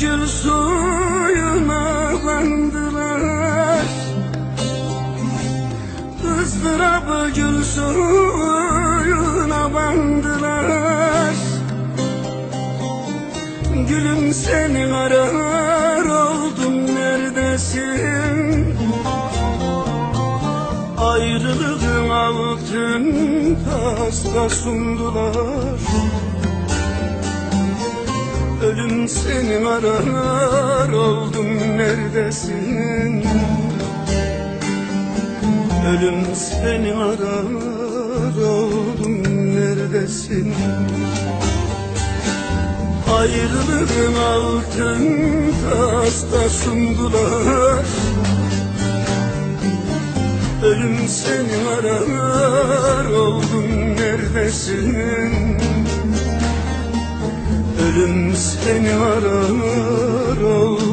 gül suyuna bandılar ızdırabı gül suyuna bandılar. Gülüm seni arar oldum neredesin? Ayrılığın altın tasta sundular Ölüm seni arar oldum neredesin? Ölüm seni arar oldum neredesin? Ayrılığın altın tasta sundular. Ölüm seni arar oldum neredesin Ölüm seni arar oldum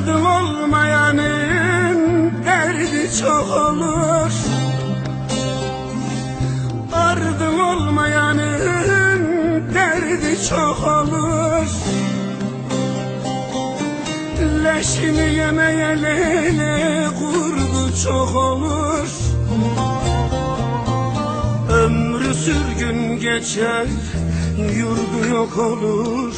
Ardım olmayanın derdi çok olur. Ardım olmayanın derdi çok olur. Leşini yemeyeli kurdu çok olur. Ömrü sürgün geçer yurdu yok olur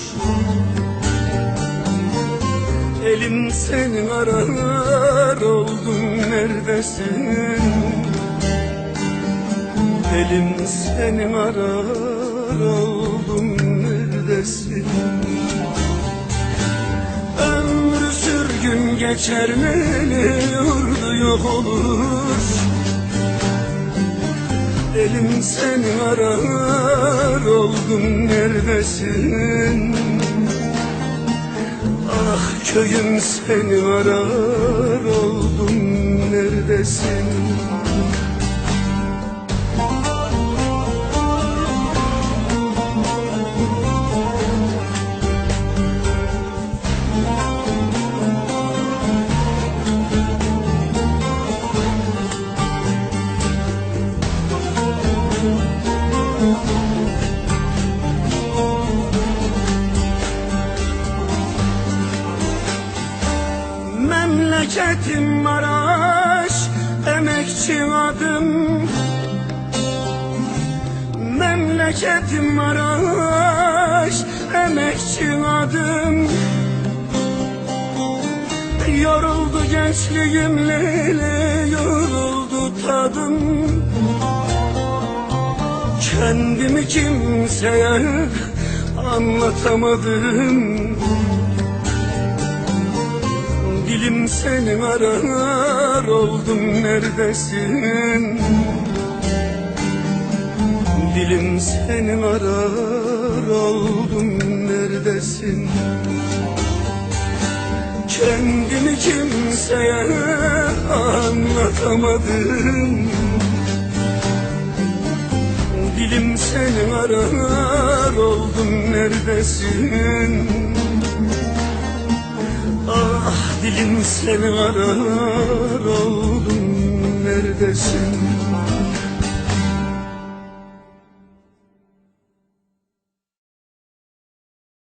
Elim senin arar oldum neredesin? Elim senin arar oldum neredesin? Ömrü sürgün geçer neli yurdu yok olur? Elim senin arar oldum neredesin Ah köyüm seni arar oldum. Neredesin Memleketim Maraş emekçi adım. Memleketim Maraş emekçi adım. Yoruldu gençliğim Leyli yoruldu tadım. Kendimi kimseye anlatamadım Dilim seni arar oldum neredesin? Dilim seni arar oldum neredesin? Kendimi kimseye anlatamadım. Dilim seni arar oldum neredesin dilim seni arar oldum neredesin